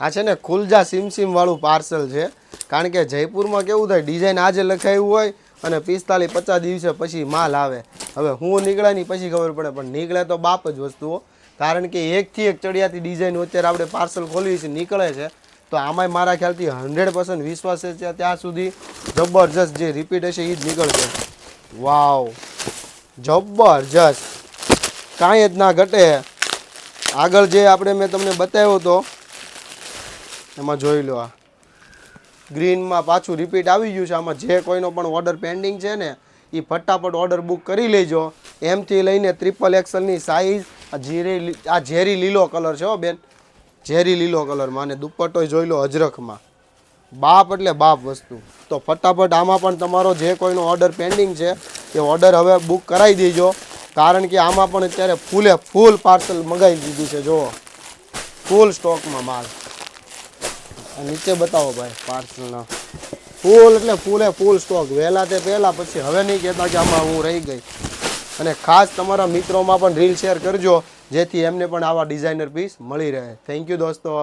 આ છે ને ખુલજા સિમસિમવાળું પાર્સલ છે. કારણ કે જયપુરમાં કેવું થાય, ડિઝાઇન આજે લખાયું હોય અને પિસ્તાલીસ પચાસ દિવસે પછી માલ આવે. હવે હું નીકળે નહીં પછી ખબર પડે, પણ નીકળે તો બાપ જ વસ્તુઓ. કારણ કે એકથી એક ચડિયાતી ડિઝાઇન અત્યારે આપણે પાર્સલ ખોલીએ છે, નીકળે છે. તો આમાંય મારા ખ્યાલથી હંડ્રેડ પર્સન્ટ વિશ્વાસ છે ત્યાં સુધી જબરજસ્ત જે રિપીટ હશે એ જ નીકળશે. વાવ. જબરજસ્ત. કાંઈ જ ના ઘટે. આગળ જે આપણે મેં તમને બતાવ્યો હતો એમાં જોઈ લો આ. ગ્રીનમાં પાછું રિપીટ આવી ગયું છે. આમાં જે કોઈનો પણ ઓર્ડર પેન્ડિંગ છે ને એ ફટાફટ ઓર્ડર બુક કરી લેજો. એમથી લઈને ટ્રિપલ એક્સલની સાઇઝ આ ઝેરી આ ઝેરી લીલો કલર છે હો બેન. ઝેરી લીલો કલરમાં અને દુપટ્ટો જોઈ લો અજરખમાં. બાપ એટલે બાપ વસ્તુ. તો ફટાફટ આમાં પણ તમારો જે કોઈનો ઓર્ડર પેન્ડિંગ છે, એ ઓર્ડર હવે બુક કરાવી દેજો. કારણ કે આમાં પણ અત્યારે ફૂલે ફૂલ પાર્સલ મંગાવી દીધું છે. જુઓ. ફૂલ સ્ટોકમાં માલ. નીચે બતાવો ભાઈ, પાર્સલના. ફૂલ એટલે ફૂલે ફૂલ સ્ટોક વહેલા તે પહેલાં, પછી હવે નહીં કહેતા કે આમાં હું રહી ગઈ. અને ખાસ તમારા મિત્રોમાં પણ રીલ શેર કરજો, જેથી એમને પણ આવા ડિઝાઇનર પીસ મળી રહે. થેન્ક યુ દોસ્તો.